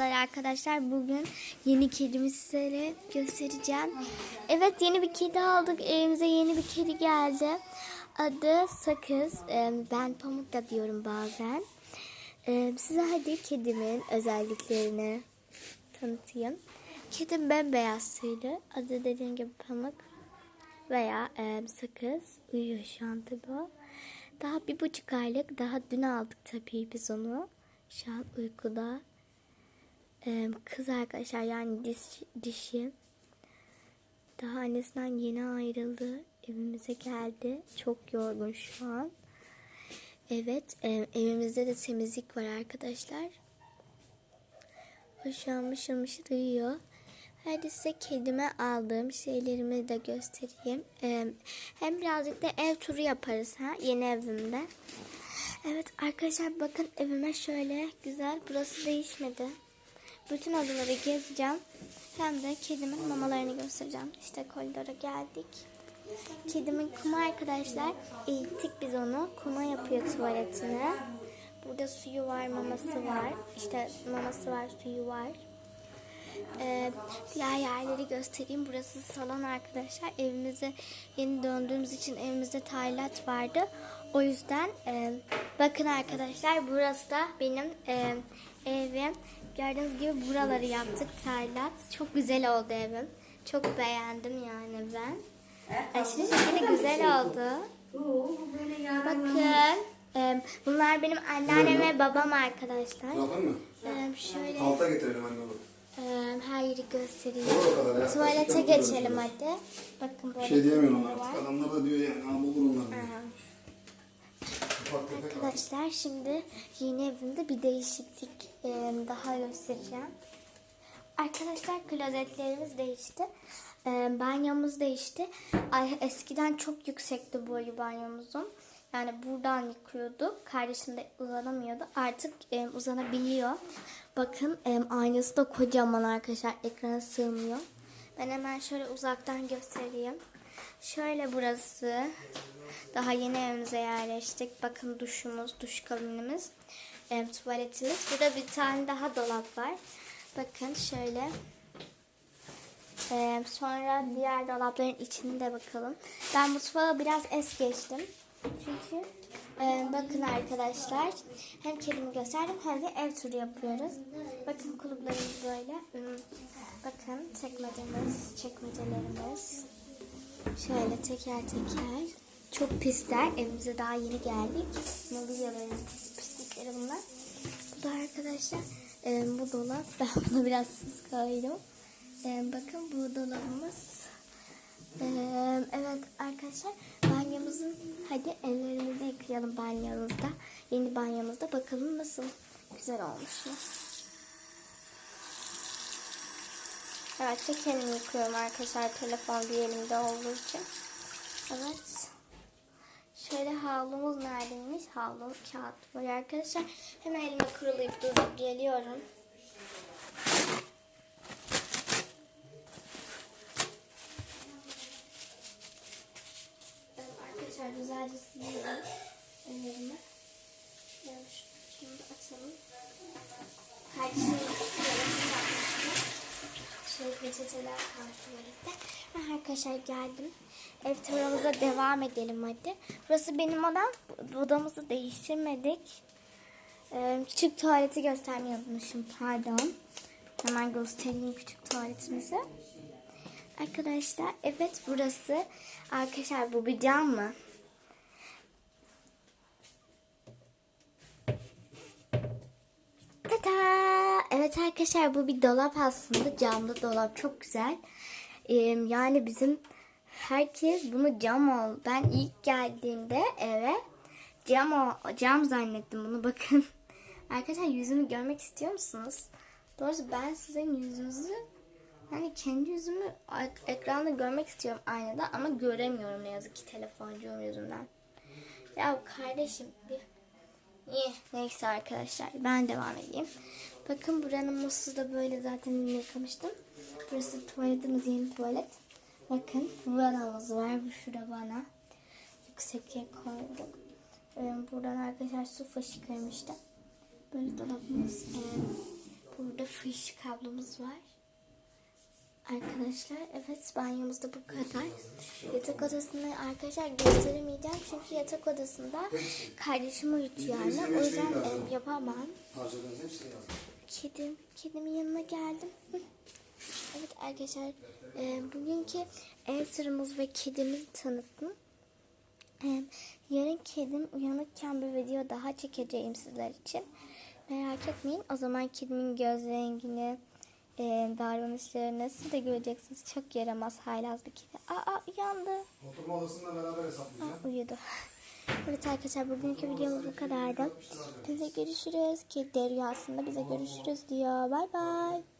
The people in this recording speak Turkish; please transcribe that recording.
Arkadaşlar bugün yeni kedimi size göstereceğim. Evet yeni bir kedi aldık. Evimize yeni bir kedi geldi. Adı Sakız. Ee, Ben Pamuk da diyorum bazen. Ee, Size hadi kedimin özelliklerini tanıtayım. Kedim bembeyaz tüylü. Adı dediğim gibi Pamuk veya e, Sakız. Uyuyor şu an tabii o. Daha bir buçuk aylık. Daha dün aldık tabii biz onu. Şu an uykuda. Kız arkadaşlar yani diş, dişi. Daha annesinden yeni ayrıldı evimize geldi. Çok yorgun şu an. Evet evimizde de temizlik var arkadaşlar. Şu an mışıl mışıl uyuyor hadi size kedime aldığım şeylerimi de göstereyim. Hem birazcık da ev turu yaparız ha yeni evimde. Evet arkadaşlar bakın evime şöyle güzel burası değişmedi bütün odaları gezeceğim. Hem de kedimin mamalarını göstereceğim. İşte koridora geldik. Kedimin kuma arkadaşlar. Eğittik biz onu. Kuma yapıyor tuvaletini. Burada suyu var, maması var. İşte maması var, suyu var. Ee, diğer yerleri göstereyim. Burası salon arkadaşlar. Evimize yeni döndüğümüz için evimizde taylat vardı. O yüzden e, bakın arkadaşlar burası da benim e, evim. Gördüğünüz gibi buraları yaptık taylat. Çok güzel oldu evim. Çok beğendim yani ben. Aşırı şekilde güzel oldu. Bakın e, bunlar benim anneannem ve babam arkadaşlar. Yapalım mı? E, şöyle Alta getirelim anne onu. ee, her yeri göstereyim. Ya. Tuvalete Gerçekten geçelim hadi. Bakın böyle Bir şey diyemiyorum artık. Adamlar da diyor yani. Ha bulur onlar. Arkadaşlar şimdi yeni evimde bir değişiklik e, daha göstereceğim. Arkadaşlar klozetlerimiz değişti. E, banyomuz değişti. Eskiden çok yüksekti boyu banyomuzun. Yani buradan yıkıyorduk. Kardeşim de uzanamıyordu. Artık e, uzanabiliyor. Bakın aynası da kocaman arkadaşlar. Ekrana sığmıyor. Ben hemen şöyle uzaktan göstereyim. Şöyle burası. Daha yeni evimize yerleştik. Bakın duşumuz, duş kabinimiz, e, tuvaletimiz. Burada bir tane daha dolap var. Bakın şöyle. E, sonra diğer dolapların içine de bakalım. Ben mutfağa biraz es geçtim. Çünkü e, bakın arkadaşlar hem kedimi gösterdim hem de ev turu yapıyoruz. Bakın kulüplerimiz böyle. Hmm, Bakın çekmecemiz, çekmecelerimiz. Şöyle teker teker. Çok pisler. Evimize daha yeni geldik. Mobilyaların pislikleri bunlar. Bu da arkadaşlar e, bu dolap. Ben buna biraz sız koydum. E, bakın bu dolabımız. E, evet arkadaşlar banyomuzun hadi ellerimizi yıkayalım banyomuzda. Yeni banyomuzda bakalım nasıl güzel olmuş mu? Evet kendimi yıkıyorum arkadaşlar telefon bir elimde olduğu için. Evet. Şöyle havlumuz neredeymiş? Havlu kağıt var arkadaşlar. Hemen elime kurulayıp durup geliyorum. Evet arkadaşlar güzelce siliyorum ellerimi. Şunu açalım. Kardeşim Şöyle peçeteler kalmış tuvalette. Ben arkadaşlar geldim. Ev turumuza devam edelim hadi. Burası benim odam. Odamızı değiştirmedik. Ee, küçük tuvaleti göstermeyi unutmuşum. Pardon. Hemen göstereyim küçük tuvaletimizi. Arkadaşlar evet burası. Arkadaşlar bu bir cam mı? Evet arkadaşlar bu bir dolap aslında. Camlı dolap çok güzel. Ee, yani bizim herkes bunu cam ol. Ben ilk geldiğimde eve cam o, cam zannettim bunu bakın. Arkadaşlar yüzümü görmek istiyor musunuz? Doğrusu ben sizin yüzünüzü yani kendi yüzümü ek- ekranda görmek istiyorum aynada ama göremiyorum ne yazık ki telefoncuğum yüzünden. Ya kardeşim bir İyi. Neyse arkadaşlar ben devam edeyim. Bakın buranın musluğu da böyle zaten yıkamıştım. Burası tuvaletimiz yeni tuvalet. Bakın vanamız var. Bu şurada vana. Yüksekliğe koyduk. Ee, buradan arkadaşlar su fışkırmıştı. Böyle dolabımız. Ee, Burada fış kablomuz var. Arkadaşlar evet banyomuzda bu kadar. Yatak odasını arkadaşlar gösteremeyeceğim çünkü yatak odasında kardeşim uyutuyor annem. O yüzden e, yapamam. Kedim, kedimin yanına geldim. Evet arkadaşlar, e, bugünkü ev sıramız ve kedimi tanıttım. E, yarın kedim uyanıkken bir video daha çekeceğim sizler için. Merak etmeyin. O zaman kedimin göz rengini, e, davranışlarını de göreceksiniz. Çok yaramaz, haylaz bir kedi. Aa uyandı. Oturma odasında beraber hesaplayacağım. Ha, uyudu. Evet arkadaşlar bugünkü videomuz bu kadardı. Bize görüşürüz. Kedi rüyasında bize görüşürüz diyor. Bay bay.